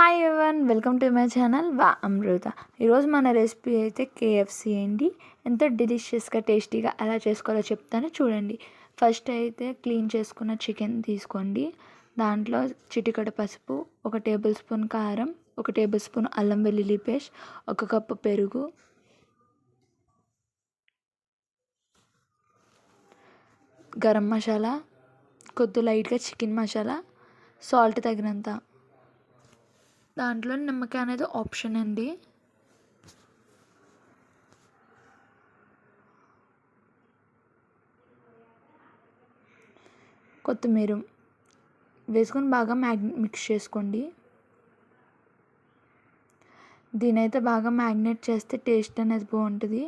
Hi everyone welcome to my channel వా అమృత ఈరోజు మన రెసిపీ అయితే కేఎఫ్సీ అండి. ఎంతో డెలిషియస్గా టేస్టీగా ఎలా చేసుకోవాలో చెప్తాను చూడండి. ఫస్ట్ అయితే క్లీన్ చేసుకున్న చికెన్ తీసుకోండి. దాంట్లో చిటికడ పసుపు ఒక టేబుల్ స్పూన్ కారం ఒక టేబుల్ స్పూన్ అల్లం వెల్లుల్లి పేస్ట్ ఒక కప్పు పెరుగు. గరం మసాలా కొద్ది లైట్గా చికెన్ మసాలా సాల్ట్ తగినంత. దాంట్లో నిమ్మకాయ అనేది ఆప్షన్ అండి. కొత్తిమీర వేసుకొని బాగా మ్యాగ్ మిక్స్ చేసుకోండి. దీనైతే బాగా మ్యాగ్నేట్ చేస్తే టేస్ట్ అనేది బాగుంటుంది.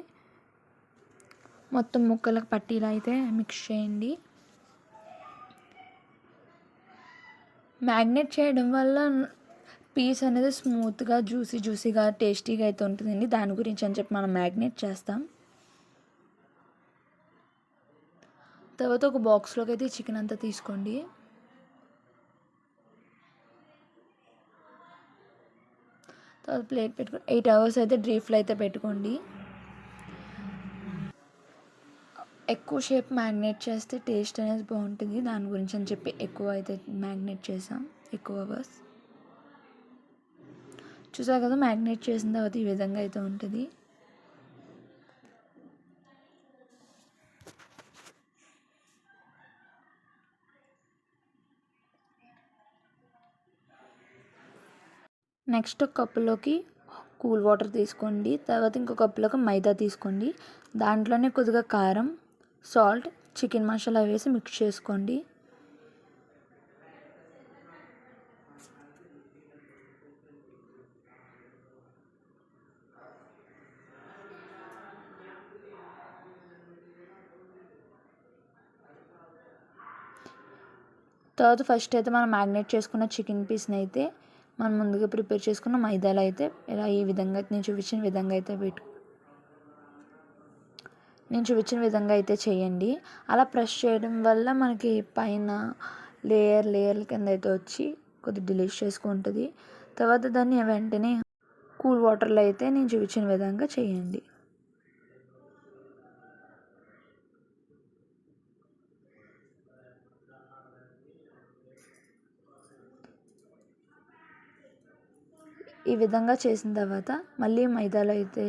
మొత్తం ముక్కలకు పట్టీలా అయితే మిక్స్ చేయండి. మ్యాగ్నేట్ చేయడం వల్ల పీస్ అనేది స్మూత్గా జ్యూసీ జ్యూసీగా టేస్టీగా అయితే ఉంటుందండి. దాని గురించి అని చెప్పి మనం మ్యాగ్నేట్ చేస్తాం. తర్వాత ఒక బాక్స్లోకి అయితే చికెన్ అంతా తీసుకోండి. తర్వాత ప్లేట్ పెట్టుకోండి ఎయిట్ అవర్స్ అయితే డ్రీఫ్లో అయితే పెట్టుకోండి. ఎక్కువ షేప్ మ్యాగ్నేట్ చేస్తే టేస్ట్ అనేది బాగుంటుంది. దాని గురించి అని చెప్పి ఎక్కువ అయితే మ్యాగ్నేట్ చేసాం. ఎక్కువ అవర్స్. చూసారు కదా మ్యాగ్నేట్ చేసిన తర్వాత ఈ విధంగా అయితే ఉంటుంది. నెక్స్ట్ ఒక కప్పులోకి కూల్ వాటర్ తీసుకోండి. తర్వాత ఇంకో కప్పులోకి మైదా తీసుకోండి. దాంట్లోనే కొద్దిగా కారం సాల్ట్ చికెన్ మసాలా వేసి మిక్స్ చేసుకోండి. తర్వాత ఫస్ట్ అయితే మనం మ్యాగ్నేట్ చేసుకున్న చికెన్ పీస్ని అయితే మనం ముందుగా ప్రిపేర్ చేసుకున్న మైదాలో అయితే ఇలా ఈ విధంగా నేను చూపించిన విధంగా అయితే పెట్టు. నేను చూపించిన విధంగా అయితే చేయండి. అలా ప్రెస్ చేయడం వల్ల మనకి పైన లేయర్ లేయర్ కింద అయితే వచ్చి కొద్దిగా డిలీషియస్గా ఉంటుంది. తర్వాత దాన్ని వెంటనే కూల్ వాటర్లో అయితే నేను చూపించిన విధంగా చేయండి. ఈ విధంగా చేసిన తర్వాత మళ్ళీ మైదాలో అయితే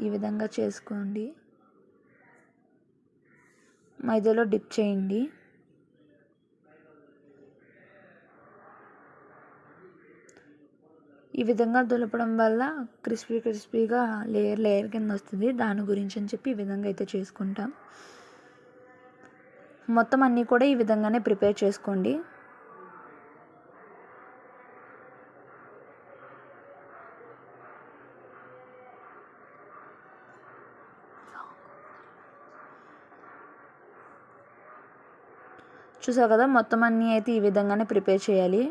ఈ విధంగా చేసుకోండి. మైదాలో డిప్ చేయండి. ఈ విధంగా దులపడం వల్ల క్రిస్పీ క్రిస్పీగా లేయర్ లేయర్ కింద వస్తుంది. దాని గురించి అని చెప్పి ఈ విధంగా అయితే చేసుకుంటాం. మొత్తం అన్నీ కూడా ఈ విధంగానే ప్రిపేర్ చేసుకోండి. చూసావు కదా మొత్తం అన్నీ అయితే ఈ విధంగానే ప్రిపేర్ చేయాలి.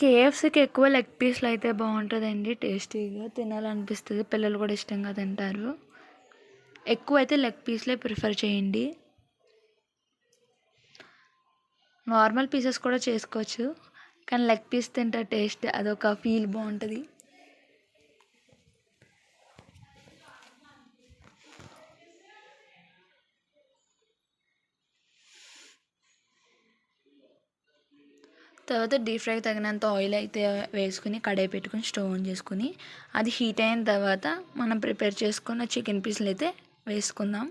కేఎఫ్సీకి ఎక్కువ లెగ్ పీస్లు అయితే బాగుంటుందండి టేస్టీగా తినాలనిపిస్తుంది పిల్లలు కూడా ఇష్టంగా తింటారు. ఎక్కువ అయితే లెగ్ పీస్లే ప్రిఫర్ చేయండి. నార్మల్ పీసెస్ కూడా చేసుకోవచ్చు కానీ లెగ్ పీస్ తింటే టేస్ట్ అదొక ఫీల్ బాగుంటుంది. తర్వాత డీప్ ఫ్రైకి తగినంత ఆయిల్ అయితే వేసుకుని కడాయి పెట్టుకుని స్టవ్ ఆన్ చేసుకుని అది హీట్ అయిన తర్వాత మనం ప్రిపేర్ చేసుకున్న చికెన్ పీసులు అయితే వేసుకుందాం.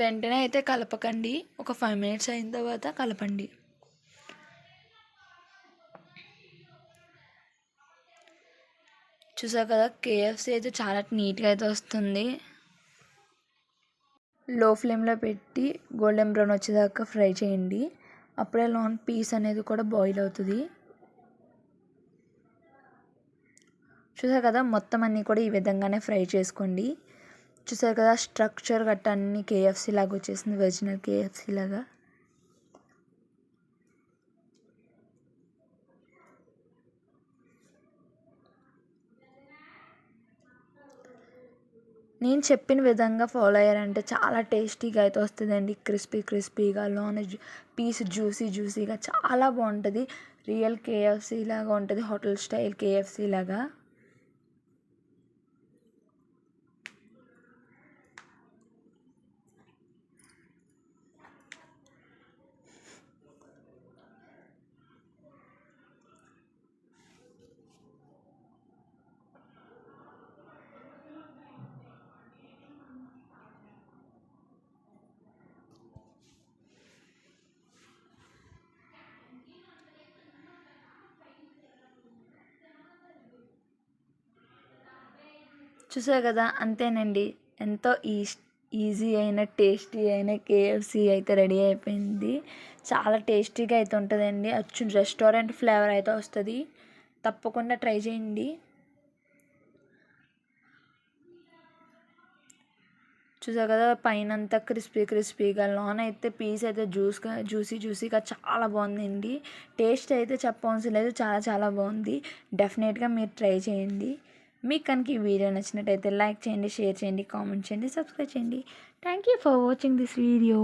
వెంటనే అయితే కలపకండి. ఒక ఫైవ్ మినిట్స్ అయిన తర్వాత కలపండి. చూసా కదా కేఎఫ్సీ అయితే చాలా నీట్గా అయితే వస్తుంది. లో ఫ్లేమ్లో పెట్టి గోల్డెన్ బ్రౌన్ వచ్చేదాకా ఫ్రై చేయండి. అప్పుడే లోన్ పీస్ అనేది కూడా బాయిల్ అవుతుంది. చూసారు కదా మొత్తం అన్నీ కూడా ఈ విధంగానే ఫ్రై చేసుకోండి. చూసారు కదా స్ట్రక్చర్ గట్ట అన్ని కేఎఫ్సీ లాగా వచ్చేసింది ఒరిజినల్ కేఎఫ్సీ లాగా. నేను చెప్పిన విధంగా ఫాలో అయ్యారంటే చాలా టేస్టీగా అయితే వస్తుందండి. క్రిస్పీ క్రిస్పీగా లోన పీస్ జ్యూసీ జ్యూసీగా చాలా బాగుంటుంది. రియల్ కేఎఫ్సీ లాగా ఉంటుంది హోటల్ స్టైల్ కేఎఫ్సీ లాగా. చూసారు కదా అంతేనండి. ఎంతో ఈ ఈజీ అయిన టేస్టీ అయిన కేఎఫ్సి అయితే రెడీ అయిపోయింది. చాలా టేస్టీగా అయితే ఉంటుందండి. అచ్చు రెస్టారెంట్ ఫ్లేవర్ అయితే వస్తుంది. తప్పకుండా ట్రై చేయండి. చూసారు కదా పైన అంతా క్రిస్పీ క్రిస్పీగా లోన్ అయితే పీస్ అయితే జ్యూస్గా జ్యూసీ జ్యూసీగా చాలా బాగుందండి. టేస్ట్ అయితే చెప్పవలసిన లేదు చాలా చాలా బాగుంది. డెఫినెట్గా మీరు ట్రై చేయండి. మీకు కనుక ఈ వీడియో నచ్చినట్టయితే లైక్ చేయండి షేర్ చేయండి కామెంట్ చేయండి సబ్స్క్రైబ్ చేయండి. Thank you for watching this video